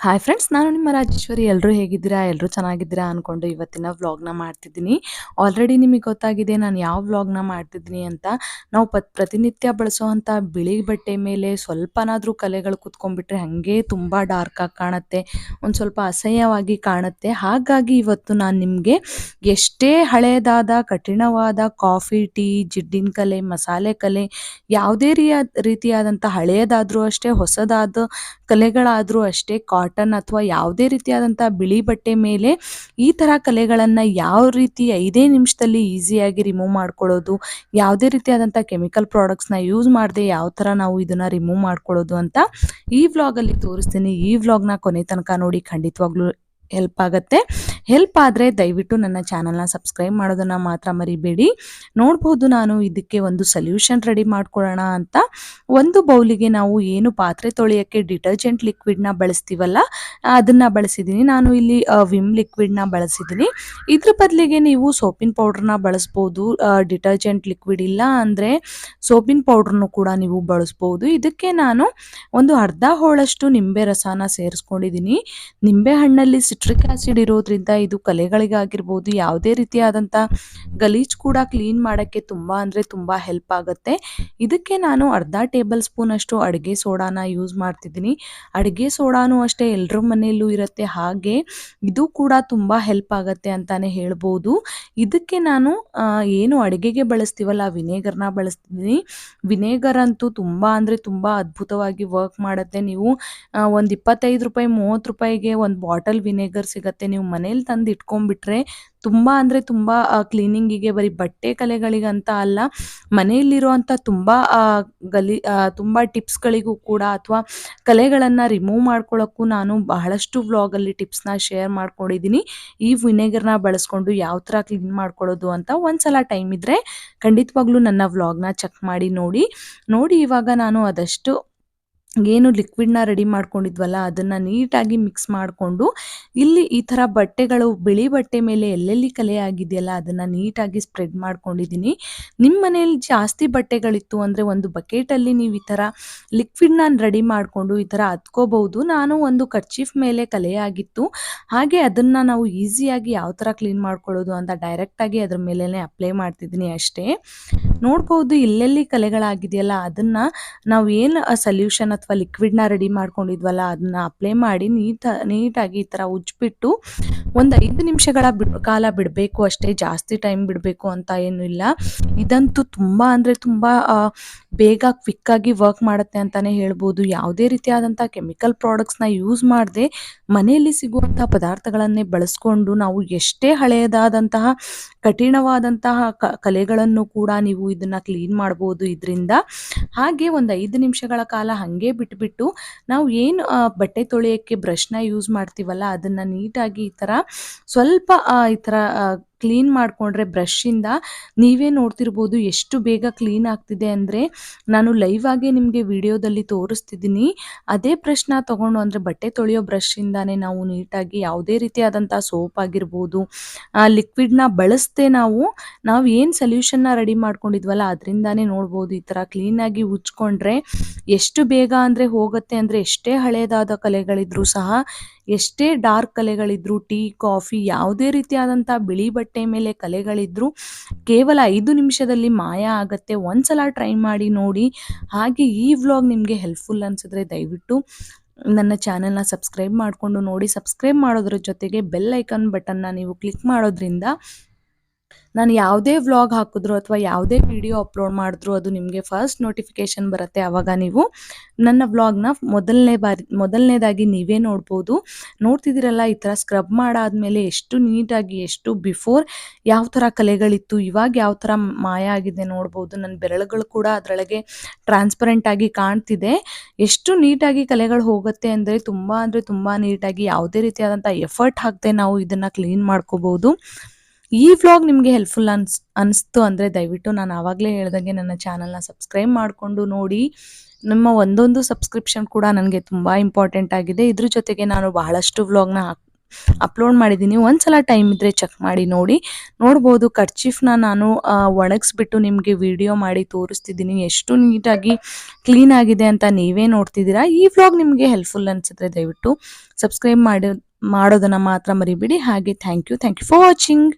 Hi friends ನಾನು ನಿಮ್ಮ ರಾಜೇಶ್ವರಿ. ಎಲ್ಲರೂ ಹೇಗಿದ್ದೀರಾ? ಎಲ್ಲರೂ ಚೆನ್ನಾಗಿದ್ದೀರಾ ಅಂದ್ಕೊಂಡು ಇವತ್ತಿನ ವ್ಲಾಗ್ನ ಮಾಡ್ತಿದ್ದೀನಿ. ಆಲ್ರೆಡಿ ನಿಮಗೆ ಗೊತ್ತಾಗಿದೆ ನಾನು ಯಾವ ವ್ಲಾಗ್ನ ಮಾಡ್ತಿದ್ದೀನಿ ಅಂತ. ನಾವು ಪತ್ ಪ್ರತಿನಿತ್ಯ ಬಳಸೋವಂಥ ಬಿಳಿ ಬಟ್ಟೆ ಮೇಲೆ ಸ್ವಲ್ಪನಾದರೂ ಕಲೆಗಳು ಕುತ್ಕೊಂಡ್ಬಿಟ್ರೆ ಹಾಗೆ ತುಂಬ ಡಾರ್ಕಾಗಿ ಕಾಣುತ್ತೆ. ಒಂದು ಸ್ವಲ್ಪ ಅಸಹ್ಯವಾಗಿ ಕಾಣುತ್ತೆ. ಹಾಗಾಗಿ ಇವತ್ತು ನಾನು ನಿಮಗೆ ಎಷ್ಟೇ ಹಳೆಯದಾದ ಕಠಿಣವಾದ ಕಾಫಿ ಟೀ ಜಿಡ್ಡಿನ ಕಲೆ, ಮಸಾಲೆ ಕಲೆ, ಯಾವುದೇ ರೀತಿಯ ರೀತಿಯಾದಂಥ ಹಳೆಯದಾದರೂ ಅಷ್ಟೇ, ಹೊಸದಾದ ಕಲೆಗಳಾದರೂ ಅಷ್ಟೇ ಕಾಟನ್ ಅಥವಾ ಯಾವುದೇ ರೀತಿಯಾದಂಥ ಬಿಳಿ ಬಟ್ಟೆ ಮೇಲೆ ಈ ಥರ ಕಲೆಗಳನ್ನು ಯಾವ ರೀತಿ ಐದೇ ನಿಮಿಷದಲ್ಲಿ ಈಸಿಯಾಗಿ ರಿಮೂವ್ ಮಾಡ್ಕೊಳ್ಳೋದು, ಯಾವುದೇ ರೀತಿಯಾದಂಥ ಕೆಮಿಕಲ್ ಪ್ರಾಡಕ್ಟ್ಸ್ನ ಯೂಸ್ ಮಾಡದೆ ಯಾವ ಥರ ನಾವು ಇದನ್ನು ರಿಮೂವ್ ಮಾಡ್ಕೊಳ್ಳೋದು ಅಂತ ಈ ವ್ಲಾಗಲ್ಲಿ ತೋರಿಸ್ತೀನಿ. ಈ ವ್ಲಾಗ್ನ ಕೊನೆ ತನಕ ನೋಡಿ, ಖಂಡಿತವಾಗ್ಲೂ ಹೆಲ್ಪ್ ಆಗುತ್ತೆ. ಹೆಲ್ಪ್ ಆದರೆ ದಯವಿಟ್ಟು ನನ್ನ ಚಾನಲ್ನ ಸಬ್ಸ್ಕ್ರೈಬ್ ಮಾಡೋದನ್ನು ಮಾತ್ರ ಮರಿಬೇಡಿ. ನೋಡ್ಬೋದು ನಾನು ಇದಕ್ಕೆ ಒಂದು ಸೊಲ್ಯೂಷನ್ ರೆಡಿ ಮಾಡ್ಕೊಳ್ಳೋಣ ಅಂತ. ಒಂದು ಬೌಲಿಗೆ ನಾವು ಏನು ಪಾತ್ರೆ ತೊಳೆಯೋಕ್ಕೆ ಡಿಟರ್ಜೆಂಟ್ ಲಿಕ್ವಿಡ್ನ ಬಳಸ್ತೀವಲ್ಲ, ಅದನ್ನು ಬಳಸಿದ್ದೀನಿ ನಾನು ಇಲ್ಲಿ ವಿಮ್ ಲಿಕ್ವಿಡ್ನ ಬಳಸಿದ್ದೀನಿ ಇದ್ರ ಬದಲಿಗೆ ನೀವು ಸೋಪಿನ ಪೌಡ್ರನ್ನ ಬಳಸ್ಬೋದು. ಡಿಟರ್ಜೆಂಟ್ ಲಿಕ್ವಿಡ್ ಇಲ್ಲ ಅಂದರೆ ಸೋಪಿನ ಪೌಡ್ರನ್ನು ಕೂಡ ನೀವು ಬಳಸ್ಬೋದು. ಇದಕ್ಕೆ ನಾನು ಒಂದು ಅರ್ಧ ಹೋಳಷ್ಟು ನಿಂಬೆ ರಸನ ಸೇರಿಸ್ಕೊಂಡಿದ್ದೀನಿ ನಿಂಬೆ ಹಣ್ಣಲ್ಲಿ ಸಿಟ್ರಿಕ್ ಆಸಿಡ್ ಇರೋದ್ರಿಂದ ಇದು ಕಲೆಗಳಿಗಾಗಿರ್ಬೋದು ಯಾವುದೇ ರೀತಿಯಾದಂಥ ಗಲೀಜು ಕೂಡ ಕ್ಲೀನ್ ಮಾಡೋಕ್ಕೆ ತುಂಬ ಅಂದರೆ ತುಂಬ ಹೆಲ್ಪ್ ಆಗುತ್ತೆ. ಇದಕ್ಕೆ ನಾನು ಅರ್ಧ ಟೇಬಲ್ ಸ್ಪೂನ್ ಅಷ್ಟು ಅಡುಗೆ ಸೋಡಾನ ಯೂಸ್ ಮಾಡ್ತಿದ್ದೀನಿ. ಅಡುಗೆ ಸೋಡಾನು ಅಷ್ಟೇ ಎಲ್ಲರ ಮನೆಯಲ್ಲೂ ಇರುತ್ತೆ, ಹಾಗೆ ಇದು ಕೂಡ ತುಂಬ ಹೆಲ್ಪ್ ಆಗುತ್ತೆ ಅಂತಾನೆ ಹೇಳ್ಬೋದು. ಇದಕ್ಕೆ ನಾನು ಏನು ಅಡುಗೆಗೆ ಬಳಸ್ತೀವಲ್ಲ, ವಿನೇಗರ್ನ ಬಳಸ್ತಿದ್ದೀನಿ. ವಿನೇಗರ್ ಅಂತೂ ತುಂಬ ಅಂದರೆ ತುಂಬ ಅದ್ಭುತವಾಗಿ ವರ್ಕ್ ಮಾಡುತ್ತೆ. ನೀವು ಒಂದು ಇಪ್ಪತ್ತೈದು ರೂಪಾಯಿ, ಮೂವತ್ತು ರೂಪಾಯಿಗೆ ಒಂದು ಬಾಟಲ್ ವಿನೇಗರ್ ಸಿಗುತ್ತೆ. ನೀವು ಮನೇಲಿ ತಂದು ಇಟ್ಕೊಂಡ್ಬಿಟ್ರೆ ತುಂಬ ಅಂದರೆ ತುಂಬ ಕ್ಲೀನಿಂಗಿಗೆ ಬರೀ ಬಟ್ಟೆ ಕಲೆಗಳಿಗಂತ ಅಲ್ಲ ಮನೆಯಲ್ಲಿರುವಂಥ ತುಂಬ ಗಲಿ ತುಂಬ ಟಿಪ್ಸ್ಗಳಿಗೂ ಕೂಡ ಅಥವಾ ಕಲೆಗಳನ್ನು ರಿಮೂವ್ ಮಾಡ್ಕೊಳ್ಳೋಕ್ಕೂ ನಾನು ಬಹಳಷ್ಟು ವ್ಲಾಗಲ್ಲಿ ಟಿಪ್ಸ್ನ ಶೇರ್ ಮಾಡ್ಕೊಂಡಿದ್ದೀನಿ. ಈ ವಿನೆಗರ್ನ ಬಳಸ್ಕೊಂಡು ಯಾವ ಥರ ಕ್ಲೀನ್ ಮಾಡ್ಕೊಳ್ಳೋದು ಅಂತ ಒಂದ್ಸಲ ಟೈಮ್ ಇದ್ದರೆ ಖಂಡಿತವಾಗ್ಲೂ ನನ್ನ ವ್ಲಾಗ್ನ ಚೆಕ್ ಮಾಡಿ ನೋಡಿ. ನೋಡಿ ಇವಾಗ ನಾನು ಅದಷ್ಟು ಏನು ಲಿಕ್ವಿಡ್ನ ರೆಡಿ ಮಾಡ್ಕೊಂಡಿದ್ವಲ್ಲ, ಅದನ್ನು ನೀಟಾಗಿ ಮಿಕ್ಸ್ ಮಾಡಿಕೊಂಡು, ಇಲ್ಲಿ ಈ ಥರ ಬಟ್ಟೆಗಳು, ಬಿಳಿ ಬಟ್ಟೆ ಮೇಲೆ ಎಲ್ಲೆಲ್ಲಿ ಕಲೆ ಆಗಿದೆಯಲ್ಲ, ಅದನ್ನು ನೀಟಾಗಿ ಸ್ಪ್ರೆಡ್ ಮಾಡ್ಕೊಂಡಿದ್ದೀನಿ. ನಿಮ್ಮ ಮನೇಲಿ ಜಾಸ್ತಿ ಬಟ್ಟೆಗಳಿತ್ತು ಅಂದರೆ ಒಂದು ಬಕೆಟಲ್ಲಿ ನೀವು ಈ ಥರ ಲಿಕ್ವಿಡ್ನ ರೆಡಿ ಮಾಡಿಕೊಂಡು ಈ ಥರ ಹತ್ಕೋಬಹುದು. ನಾನು ಒಂದು ಕರ್ಚೀಫ್ ಮೇಲೆ ಕಲೆಯಾಗಿತ್ತು ಹಾಗೆ ಅದನ್ನು ನಾವು ಈಸಿಯಾಗಿ ಯಾವ ಥರ ಕ್ಲೀನ್ ಮಾಡ್ಕೊಳ್ಳೋದು ಅಂತ ಡೈರೆಕ್ಟಾಗಿ ಅದ್ರ ಮೇಲೇ ಅಪ್ಲೈ ಮಾಡ್ತಿದ್ದೀನಿ ಅಷ್ಟೇ. ನೋಡ್ಬೋದು ಎಲ್ಲೆಲ್ಲಿ ಕಲೆಗಳಾಗಿದೆಯಲ್ಲ, ಅದನ್ನು ನಾವು ಏನು ಸೊಲ್ಯೂಷನ್ ಅಥವಾ ಲಿಕ್ವಿಡ್ನ ರೆಡಿ ಮಾಡ್ಕೊಂಡಿದ್ವಲ್ಲ ಅದನ್ನ ಅಪ್ಲೈ ಮಾಡಿ ನೀಟ, ನೀಟಾಗಿ ಈ ಥರ ಉಜ್ಬಿಟ್ಟು ಒಂದು ಐದು ನಿಮಿಷಗಳ ಕಾಲ ಬಿಡಬೇಕು, ಅಷ್ಟೇ ಜಾಸ್ತಿ ಟೈಮ್ ಬಿಡಬೇಕು ಅಂತ ಏನೂ ಇಲ್ಲ. ಇದಂತೂ ತುಂಬ ಅಂದರೆ ತುಂಬ ಬೇಗ ಕ್ವಿಕ್ಕಾಗಿ ವರ್ಕ್ ಮಾಡುತ್ತೆ ಅಂತಲೇ ಹೇಳ್ಬೋದು. ಯಾವುದೇ ರೀತಿಯಾದಂಥ ಕೆಮಿಕಲ್ ಪ್ರಾಡಕ್ಟ್ಸ್ನ ಯೂಸ್ ಮಾಡದೆ ಮನೆಯಲ್ಲಿ ಸಿಗುವಂಥ ಪದಾರ್ಥಗಳನ್ನೇ ಬಳಸ್ಕೊಂಡು ನಾವು ಎಷ್ಟೇ ಹಳೆಯದಾದಂತಹ, ಕಠಿಣವಾದಂತಹ ಕಲೆಗಳನ್ನು ಕೂಡ ನೀವು ಇದನ್ನ ಕ್ಲೀನ್ ಮಾಡ್ಬೋದು ಇದರಿಂದ. ಹಾಗೆ ಒಂದು ಐದು ನಿಮಿಷಗಳ ಕಾಲ ಹಾಗೆ ಬಿಟ್ಬಿಟ್ಟು ನಾವು ಏನು ಬಟ್ಟೆ ತೊಳೆಯೋಕ್ಕೆ ಬ್ರಷ್ನ ಯೂಸ್ ಮಾಡ್ತೀವಲ್ಲ, ಅದನ್ನು ನೀಟಾಗಿ ಈ ಥರ ಸ್ವಲ್ಪ ಈ ಥರ ಕ್ಲೀನ್ ಮಾಡಿಕೊಂಡ್ರೆ ಬ್ರಷಿಂದ ನೀವೇ ನೋಡ್ತಿರ್ಬೋದು ಎಷ್ಟು ಬೇಗ ಕ್ಲೀನ್ ಆಗ್ತಿದೆ ಅಂದರೆ. ನಾನು ಲೈವ್ ಆಗೇ ನಿಮಗೆ ವಿಡಿಯೋದಲ್ಲಿ ತೋರಿಸ್ತಿದ್ದೀನಿ ಅದೇ ಬ್ರಷ್ನ ತೊಗೊಂಡು ಅಂದರೆ ಬಟ್ಟೆ ತೊಳೆಯೋ ಬ್ರಷಿಂದಾನೇ ನಾವು ನೀಟಾಗಿ ಯಾವುದೇ ರೀತಿಯಾದಂಥ ಸೋಪ್ ಆಗಿರ್ಬೋದು ಲಿಕ್ವಿಡ್ನ ಬಳಸದೆ ನಾವು ನಾವು ಏನು ಸೊಲ್ಯೂಷನ್ನ ರೆಡಿ ಮಾಡ್ಕೊಂಡಿದ್ವಲ್ಲ ಅದರಿಂದಾನೇ ನೋಡ್ಬೋದು ಈ ಥರ ಕ್ಲೀನಾಗಿ ಉಜ್ಕೊಂಡ್ರೆ ಎಷ್ಟು ಬೇಗ ಅಂದರೆ ಹೋಗುತ್ತೆ ಅಂದರೆ ಎಷ್ಟೇ ಹಳೆಯದಾದ ಕಲೆಗಳಿದ್ರೂ ಸಹ, ಎಷ್ಟೇ ಡಾರ್ಕ್ ಕಲೆಗಳಿದ್ರು ಟೀ ಕಾಫಿ ಯಾವುದೇ ರೀತಿಯಾದಂಥ ಬಿಳಿ ಬಟ್ಟೆ ಮೇಲೆ ಕಲೆಗಳಿದ್ರು. ಕೇವಲ ಐದು ನಿಮಿಷದಲ್ಲಿ ಮಾಯ ಆಗುತ್ತೆ. ಒಂದ್ಸಲ ಟ್ರೈ ಮಾಡಿ ನೋಡಿ. ಹಾಗೆ ಈ ವ್ಲಾಗ್ ನಿಮಗೆ ಹೆಲ್ಪ್ಫುಲ್ ಅನಿಸಿದ್ರೆ ದಯವಿಟ್ಟು ನನ್ನ ಚಾನೆಲ್ನ ಸಬ್ಸ್ಕ್ರೈಬ್ ಮಾಡಿಕೊಂಡು ನೋಡಿ. ಸಬ್ಸ್ಕ್ರೈಬ್ ಮಾಡೋದ್ರ ಜೊತೆಗೆ ಬೆಲ್ ಐಕನ್ ಬಟನ್ನ ನೀವು ಕ್ಲಿಕ್ ಮಾಡೋದ್ರಿಂದ ನಾನು ಯಾವುದೇ ವ್ಲಾಗ್ ಹಾಕಿದ್ರು ಅಥವಾ ಯಾವುದೇ ವಿಡಿಯೋ ಅಪ್ಲೋಡ್ ಮಾಡಿದ್ರು ಅದು ನಿಮಗೆ ಫಸ್ಟ್ ನೋಟಿಫಿಕೇಶನ್ ಬರುತ್ತೆ ಆವಾಗ ನೀವು. ನನ್ನ ವ್ಲಾಗ್ನ ಮೊದಲನೇ ಬಾರಿ, ಮೊದಲನೇದಾಗಿ ನೀವೇ ನೋಡ್ಬೋದು. ನೋಡ್ತಿದ್ದೀರಲ್ಲ, ಈ ಥರ ಸ್ಕ್ರಬ್ ಮಾಡಾದಮೇಲೆ ಎಷ್ಟು ನೀಟಾಗಿ, ಎಷ್ಟು ಬಿಫೋರ್ ಯಾವ ಥರ ಕಲೆಗಳಿತ್ತು, ಇವಾಗ ಯಾವ ಥರ ಮಾಯ ಆಗಿದೆ ನೋಡ್ಬೋದು. ನನ್ನ ಬೆರಳುಗಳು ಕೂಡ ಅದರೊಳಗೆ ಟ್ರಾನ್ಸ್ಪರೆಂಟ್ ಆಗಿ ಕಾಣ್ತಿದೆ. ಎಷ್ಟು ನೀಟಾಗಿ ಕಲೆಗಳು ಹೋಗುತ್ತೆ ಅಂದರೆ ತುಂಬ ಅಂದರೆ ತುಂಬ ನೀಟಾಗಿ, ಯಾವುದೇ ರೀತಿಯಾದಂಥ ಎಫರ್ಟ್ ಹಾಕದೆ ನಾವು ಇದನ್ನು ಕ್ಲೀನ್ ಮಾಡ್ಕೋಬೋದು. ಈ ವ್ಲಾಗ್ ನಿಮಗೆ ಹೆಲ್ಪ್ಫುಲ್ ಅನ್ಸ್, ಅನಿಸ್ತು ಅಂದರೆ ದಯವಿಟ್ಟು ನಾನು ಆವಾಗಲೇ ಹೇಳ್ದಂಗೆ ನನ್ನ ಚಾನಲ್ನ ಸಬ್ಸ್ಕ್ರೈಬ್ ಮಾಡಿಕೊಂಡು ನೋಡಿ. ನಮ್ಮ ಒಂದೊಂದು ಸಬ್ಸ್ಕ್ರಿಪ್ಷನ್ ಕೂಡ ನನಗೆ ತುಂಬ ಇಂಪಾರ್ಟೆಂಟ್ ಆಗಿದೆ. ಇದ್ರ ಜೊತೆಗೆ ನಾನು ಬಹಳಷ್ಟು ವ್ಲಾಗ್ನ ಅಪ್ಲೋಡ್ ಮಾಡಿದ್ದೀನಿ ಒಂದ್ಸಲ ಟೈಮ್ ಇದ್ದರೆ ಚೆಕ್ ಮಾಡಿ ನೋಡಿ. ನೋಡ್ಬೋದು ಕರ್ಚೀಫ್ನ ನಾನು ಒಣಗಿಸ್ಬಿಟ್ಟು ನಿಮಗೆ ವಿಡಿಯೋ ಮಾಡಿ ತೋರಿಸ್ತಿದ್ದೀನಿ ಎಷ್ಟು ನೀಟಾಗಿ ಕ್ಲೀನ್ ಆಗಿದೆ ಅಂತ ನೀವೇ ನೋಡ್ತಿದ್ದೀರಾ. ಈ ವ್ಲಾಗ್ ನಿಮಗೆ ಹೆಲ್ಪ್ಫುಲ್ ಅನ್ಸಿದ್ರೆ ದಯವಿಟ್ಟು ಸಬ್ಸ್ಕ್ರೈಬ್ ಮಾಡಿ, ಮಾಡೋದನ್ನು ಮಾತ್ರ ಮರಿಬೇಡಿ. ಹಾಗೆ thank you thank you for watching